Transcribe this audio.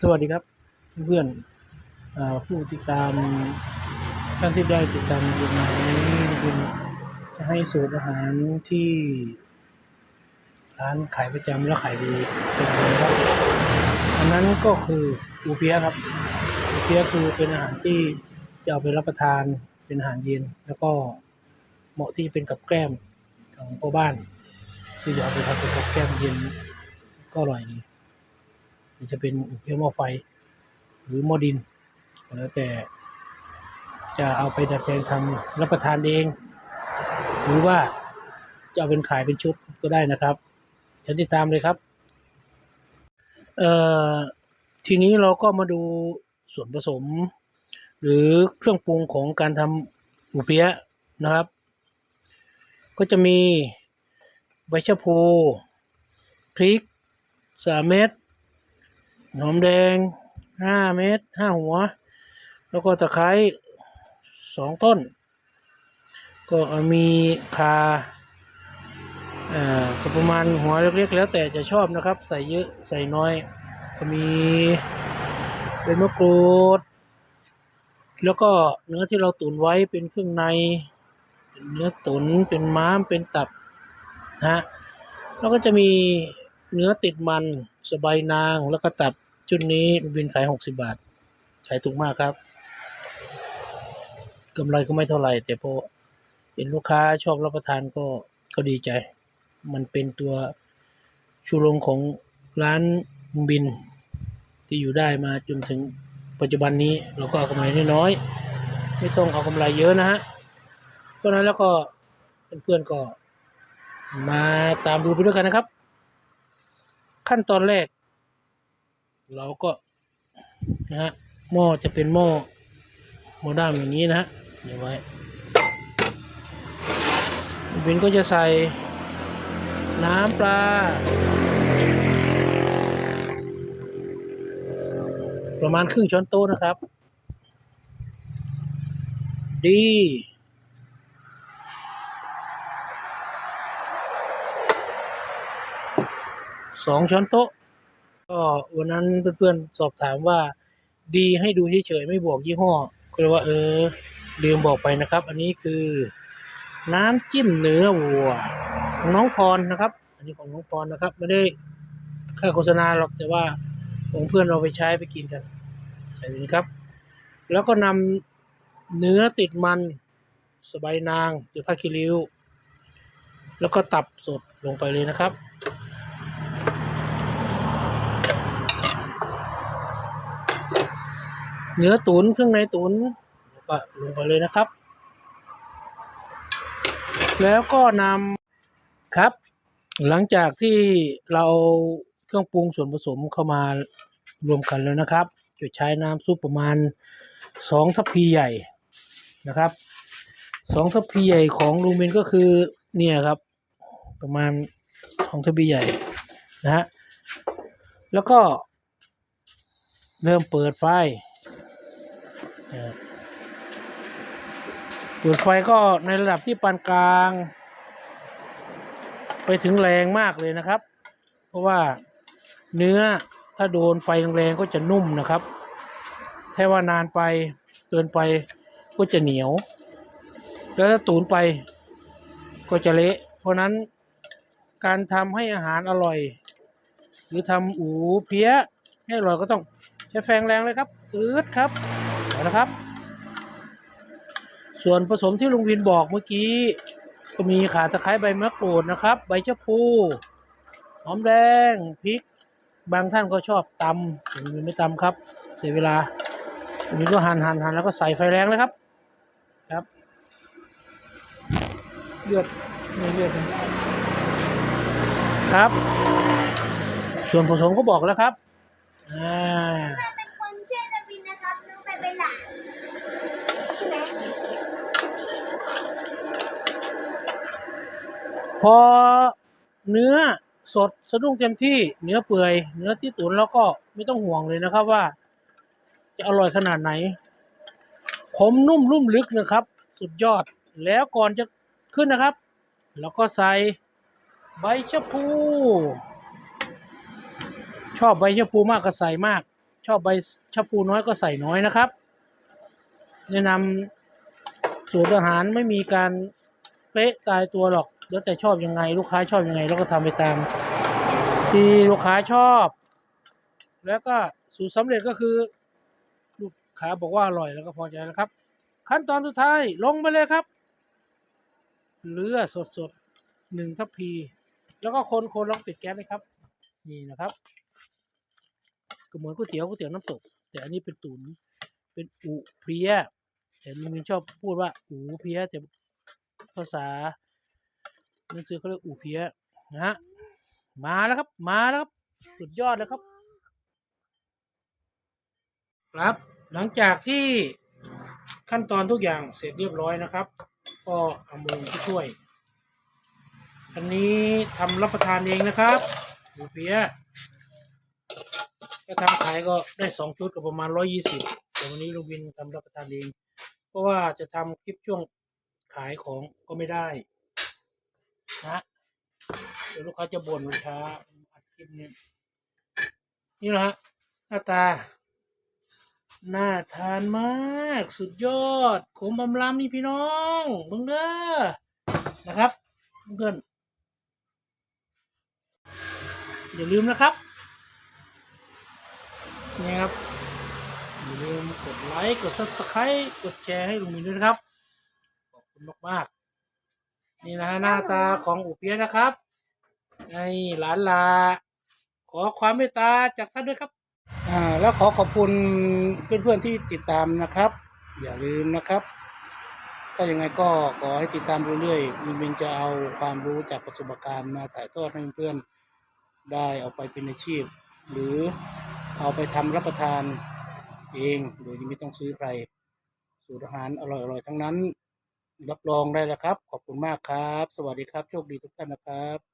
สวัสดีครับเพื่อนอผู้ติดตามท่านที่ได้ติดตามอยู่มาวันนี้จะให้สูตรอาหารที่ ร้านขายประจำและขายดีเป็นยังไงครับอันนั้นก็คืออูเปียครับอูเปียคือเป็นอาหารที่จะเอาไปรับประทานเป็นอาหารเย็น แล้วก็เหมาะที่จะเป็นกับแกล้มของพ่อบ้านที่จะเอาไปทำเป็นกับแกล้มเย็นก็อร่อยดี จะเป็นอุเพียหม้อไฟ หรือหม้อดิน แล้วแต่จะเอาไปดัดแปลงทำรับประทานเอง หรือว่าจะเอาเป็นขายเป็นชุดก็ได้นะครับฉันติดตามเลยครับ เอ่อทีนี้เราก็มาดูส่วนผสม หรือเครื่องปรุงของการทำอุเปียะนะครับ ก็จะมีใบชะพูพริกสาเม็ด หอมแดงห้าเม็ดห้าหัว แล้วก็ตะไคร้สองต้น ก็มีคาอ่อก็ประมาณหัวเล็กๆ แล้วแต่จะชอบนะครับ ใส่เยอะใส่น้อย ก็มีเป็นมะกรูด แล้วก็เนื้อที่เราตุ๋นไว้เป็นเครื่องใน เนเนื้อตุ๋นเป็นม้ามเป็นตับนะฮะแล้วก็จะมี เนื้อติดมันสบายนางแล้วก็ตับชุดนี้บินขายหกสิบาท ขายถูกมากครับกำไรก็ไม่เท่าไหร่แต่พอเห็นลูกค้าชอบรับประทานก็ก็ดีใจ มันเป็นตัวชูโรงของร้านบิน ที่อยู่ได้มาจนถึงปัจจุบันนี้เราก็เอากำไรน้อยๆไม่ต้องเอากำไรเยอะนะฮะเพราะนั้นแล้วก็เพื่อนๆก็มาตามดูไปด้วยกันนะครับ ขั้นตอนแรก เราก็นะฮะหม้อจะเป็นหม้อหม้อด้ามอย่างนี้นะฮะเดี๋ยวไว้เบนก็จะใส่น้ำปลา ประมาณครึ่งช้อนโต๊ะนะครับ ดี สองช้อนโต๊ะ ก็วันนั้นเพื่อนๆสอบถามว่า ดีให้ดูเฉยๆไม่บอกยี่ห้อก็เลยว่าเออลืมบอกไปนะครับ อันนี้คือ น้ำจิ้มเนื้อวัวของน้องพรนะครับ อันนี้ของน้องพรนะครับไม่ได้ค่าโฆษณาหรอกแต่ว่าของเพื่อนเราไปใช้ไปกินกันใช่นี้ครับ แล้วก็นำเนื้อติดมันสบายนางหรือผ้าคิริ้ว แล้วก็ตับสดลงไปเลยนะครับ เนื้อตุนเครื่องในตุนแล้วก็ลงไปเลยนะครับ แล้วก็นำครับ หลังจากที่เราเครื่องปรุงส่วนผสมเข้ามารวมกันแล้วนะครับจะใช้น้ำซุปประมาณสองทัพพีใหญ่นะครับสองทัพพีใหญ่ของลุงเบนก็คือเนี่ยครับ ประมาณสองทัพพีใหญ่นะฮะแล้วก็เริ่มเปิดไฟ เอ่อเปิดไฟก็ในระดับที่ปานกลาง ไปถึงแรงมากเลยนะครับ เพราะว่าเนื้อถ้าโดนไฟแรงก็จะนุ่มนะครับถ้าว่านานไปเกินไปก็จะเหนียว แล้วถ้าตูนไปก็จะเละ เพราะนั้นการทำให้อาหารอร่อย หรือทำอูเพี้ยให้อร่อยก็ต้องใช้แฟงแรงเลยครับอืดครับ เอาละครับ ส่วนผสมที่ลุงวินบอกเมื่อกี้ ก็มีขาตะไคร้ใบมะกรูดนะครับ ใบชะพูหอมแดงพริก บางท่านก็ชอบตำลุงวินไม่ตำครับ เสียเวลาลุงวินก็หั่นหั่นหั่นแล้วก็ใส่ไฟแรงเลยครับครับเลือดเลือดครับ ส่วนผสมก็บอกแล้วครับอ่า ช่ไหมพอเนื้อสดสะดุ้งเต็มที่เนื้อเปื่อย เนื้อที่ตุ๋นแล้วก็ไม่ต้องห่วงเลยนะครับว่า จะอร่อยขนาดไหนผมนุ่มลุ่มลึกนะครับ สุดยอดแล้วก่อนจะขึ้นนะครับ แล้วก็ใส่ใบชะพู ชอบใบชะพูมากก็ใส่มาก ชอบใบชะพูน้อยก็ใส่น้อยนะครับ แนะนำสูตรอาหารไม่มีการเป๊ะตายตัวหรอก แล้วแต่ชอบยังไง ลูกค้าชอบยังไงเราก็ทำไปตาม ที่ลูกค้าชอบ แล้วก็สูตรสำเร็จก็คือ ลูกค้าบอกว่าอร่อยแล้วก็พอใจแล้วครับ ขั้นตอนสุดท้ายลงไปเลยครับเลือสดสดๆหนึ่งทัพพี แล้วก็คนคนลองปิดแก๊สไหมครับ นี่นะครับก็เหมือนก๋วยเตี๋ยวก๋วยเตี๋ยวน้ำตก แต่อันนี้เป็นตุ๋นเป็นอุเพรี ยแต่ลุงมินชอบพูดว่า อูเพรียแต่ภาษาหนังสือเขาเรียกอูเพรียนะฮะมาแล้วครับ มาแล้วครับ สุดยอดเลยครับ ครับ หลังจากที่ขั้นตอนทุกอย่างเสร็จเรียบร้อยนะครับ ก็เอามือช่วย อันนี้ทำรับประทานเองนะครับหูเปียะถ้าทำขายก็ได้สองชุดก็ประมาณร้อยี่สิบแต่วันนี้ลุงวินทำรับประทานเอง เพราะว่าจะทำคลิปช่วงขายของก็ไม่ได้นะเดี๋ยวลูกค้าจะบ่นว่าช้าอัดคลิปนี้นี่แหละฮะหน้าตาน่าทานมาก สุดยอดขมบำลำนี่พี่น้องเบิ่งเด้อนะครับเพื่อนอย่าลืมนะครับ นี่ครับ อย่าลืมกดไลค์กด subscribe กดแชร์ให้ลุงมินด้วยนะครับ ขอบคุณมากๆ นี่นะฮะหน้าตาของอุเปียะนะครับในหลานลา ขอความเมตตาจากท่านด้วยครับอ่าแล้วขอขอบคุณเพื่อนๆที่ติดตามนะครับ อย่าลืมนะครับถ้ายังไงก็ขอให้ติดตามเรื่อยๆมินมินจะเอาความรู้จากประสบการณ์มาถ่ายทอดให้เพื่อนๆได้เอาไปเป็นอาชีพ หรือเอาไปทำรับประทาน เอง โดยที่ไม่ต้องซื้อใคร สูตรอาหารอร่อยๆทั้งนั้น รับรองได้แล้วครับ ขอบคุณมากครับ สวัสดีครับ โชคดีทุกท่านนะครับ